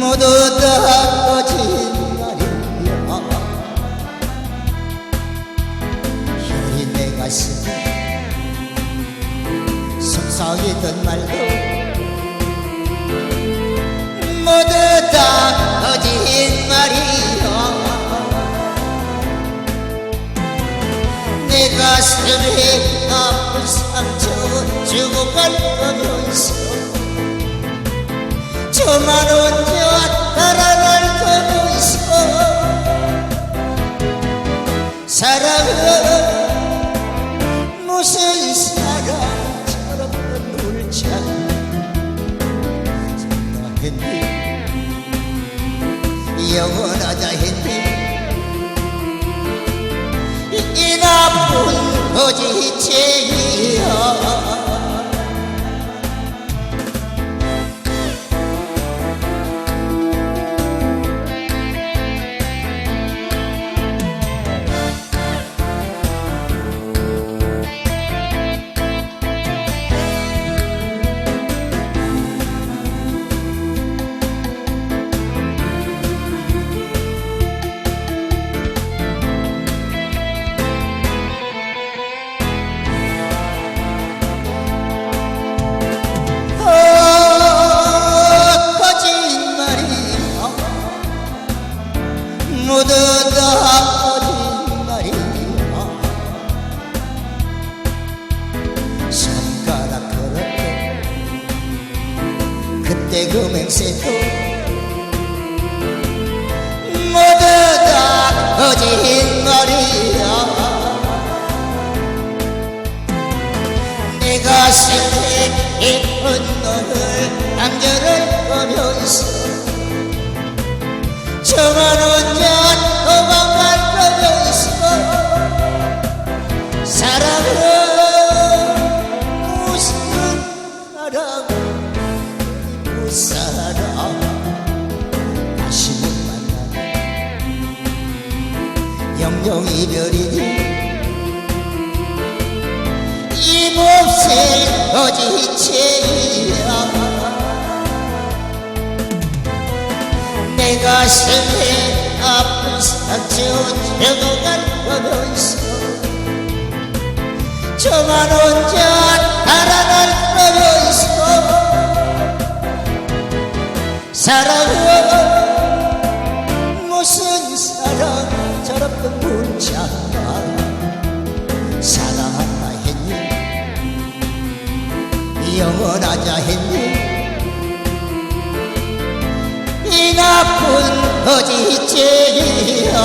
모두 다 거짓말이야 혈이 내 가슴에 속삭이던 말도 모두 다 거짓말이야 내 가슴에 아픈 상처 주고 갈 거면서 저만 혼자 달아날 거면서 사랑은 무슨 사랑처럼 않나 했니 영원하자 했니? 이 나쁜 거짓쟁이야 모두 다 거짓말이야 손가락 걸었대 그때 그 맹세도 모두 다 거짓말이야. 내 가슴에 깊은 너를 남겨를 보면서 저만 영영 이별이니 이 몹쓸 거짓이야? 내 가슴에 아픈 상처 채워갈 거면서 저만 혼자 달아날 거면서 사랑은 묻지 않나 사랑한다 했니 영원하자 했니 이 나쁜 거짓쟁이야